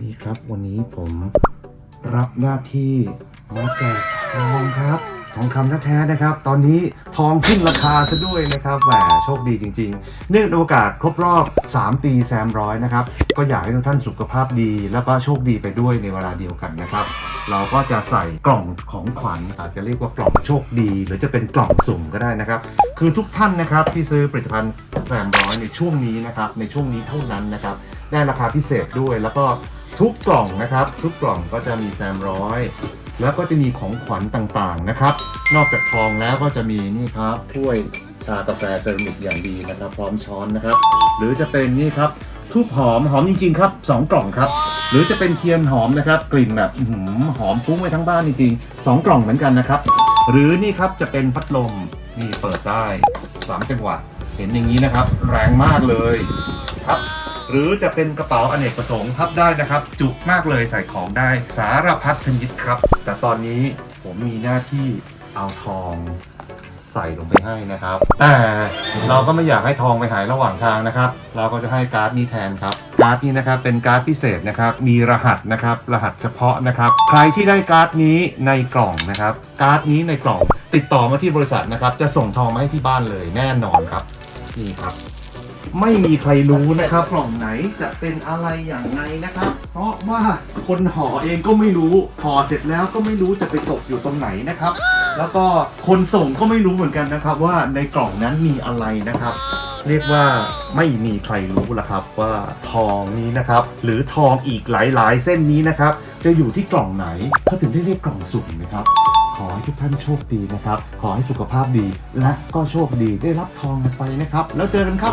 ดีครับวันนี้ผมรับหน้าที่มาแจกทองครับ ทองคำแท้ๆนะครับ ตอนนี้ทองขึ้นราคาซะด้วยนะครับแหมโชคดีจริงๆ เนื่องในโอกาสครบรอบ 3 ปีแซมร้อยนะครับ ก็อยากให้ทุกท่านสุขภาพดี แล้วก็โชคดีไปด้วยในเวลาเดียวกันนะครับ เราก็จะใส่กล่องของขวัญอาจจะเรียกว่ากล่องโชคดี หรือจะเป็นกล่องสุ่มก็ได้นะครับ คือทุกท่านนะครับที่ซื้อผลิตภัณฑ์แซมร้อยในช่วงนี้นะครับในช่วงนี้เท่านั้นนะครับได้ราคาพิเศษด้วยแล้วก็ทุกกล่องนะครับ ทุกกล่องก็จะมีแซมร้อย แล้วก็จะมีของขวัญต่างๆนะครับ นอกจากทองแล้วก็จะมีนี่ครับถ้วยชากาแฟเซรามิกอย่างดีนะครับ พร้อมช้อนนะครับ หรือจะเป็นนี่ครับทูบหอมหอมจริงๆครับสองกล่องครับ หรือจะเป็นเทียนหอมนะครับ กลิ่นแบบอื้อหือหอมฟุ้งไปทั้งบ้านจริงๆสองกล่องเหมือนกันนะครับ หรือนี่ครับจะเป็นพัดลมนี่เปิดได้สามจังหวะเห็นอย่างนี้นะครับ แรงมากเลยครับ หรือจะเป็นกระเป๋าอเนกประสงค์พับได้นะครับ จุมากเลยใส่ของได้สารพัดชนิดครับ แต่ตอนนี้ผมมีหน้าที่เอาทองใส่ลงไปให้นะครับ แต่เราก็ไม่อยากให้ทองไปหายระหว่างทางนะครับ เราก็จะให้การ์ดนี้แทนครับการ์ดนี้นะครับเป็นการ์ดพิเศษนะครับ มีรหัสนะครับ รหัสเฉพาะนะครับ ใครที่ได้การ์ดนี้ในกล่องนะครับ การ์ดนี้ในกล่อง ติดต่อมาที่บริษัทนะครับ จะส่งทองมาให้ที่บ้านเลยแน่นอนครับ นี่ครับ ไม่มีใครรู้นะครับกล่องไหนจะเป็นอะไรอย่างไรนะครับ เพราะว่าคนห่อเองก็ไม่รู้ห่อเสร็จแล้วก็ไม่รู้จะไปตกอยู่ตรงไหนนะครับ แล้วก็คนส่งก็ไม่รู้เหมือนกันนะครับ ว่าในกล่องนั้นมีอะไรนะครับ เรียกว่าไม่มีใครรู้ละครับว่าทองนี้นะครับ หรือทองอีกหลายๆ เส้นนี้นะครับ จะอยู่ที่กล่องไหนเขาถึงได้เรียกกล่องสุ่มนะครับ ขอให้ทุกท่านโชคดีนะครับ ขอให้สุขภาพดี และก็โชคดีได้รับทองกันไปนะครับ แล้วเจอกันครับ